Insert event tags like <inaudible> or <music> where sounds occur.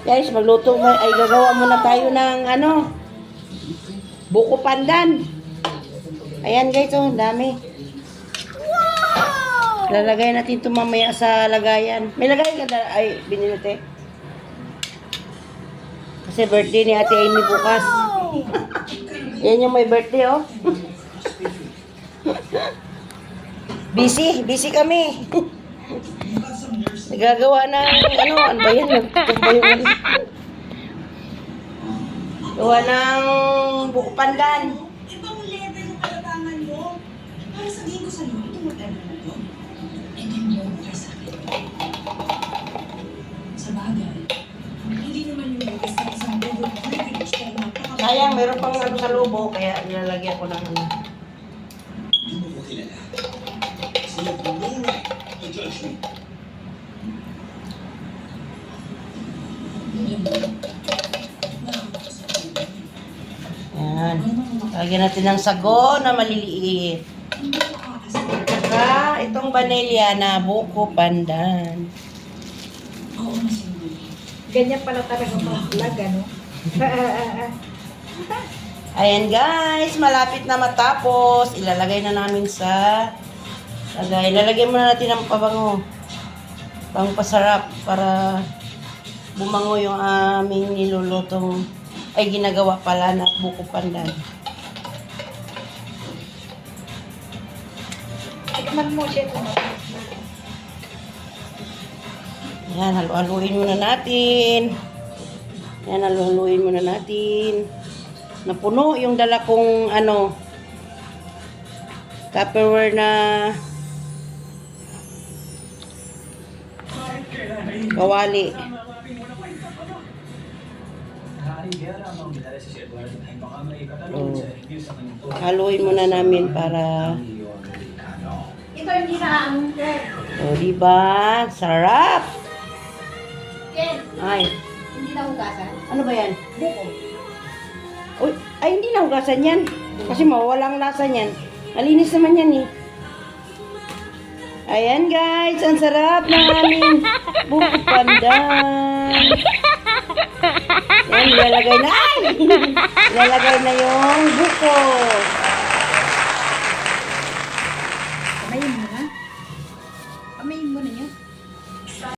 Guys, magluto mo, ay gagawa muna tayo ng ano, buko pandan. Ayan guys, oh, dami. Lalagay natin ito mamaya sa lagayan. May lagay ka na, ay, binilite. Kasi birthday ni Ate Amy bukas. Yan yung may birthday, oh. busy, busy kami. <laughs> Nagagawa ng, ano, ano ba yan? Ano? Gawa ng buko pandan. Ibang level ng kalabangan mo. Para sabihin ko sa'yo, ito mag-ano na to. And then mo para sa akin. Sa bagay, hindi naman yung lugas ng isang double privilege kaya napaka- Sayang, meron pang ano sa lobo, kaya nilalagyan ko ng ano. Hindi mo ko kilala. So you have no right to judge me. Lagyan natin ng sago na maliliit. Saka itong vanilya na buko pandan. Ganyan pala talaga mga vlog, ano? <laughs> Ayan guys, malapit na matapos. Ilalagay na namin sa lagay. Lalagyan muna natin ng pabango. Pang pasarap para bumango yung aming nilulutong ay ginagawa pala na buko pandan. Tikman mo siya kung Yan, halu-haluin muna natin. Yan, halu-haluin muna natin. Napuno yung dala kong ano, Tupperware na kawali. Oh. Haluin muna namin para Ito hindi na ang o di ba? Sarap. Ken, Ay, hindi na hugasan. ano ba 'yan? Buko. Uy, ay hindi na hugasan 'yan. Kasi mawawalang lasa niyan. Malinis naman 'yan eh. Ayan guys, ang sarap ng aming buko pandan. Yan, ilalagay na. Ay! <laughs> Ilalagay na yung buko. ไม่มี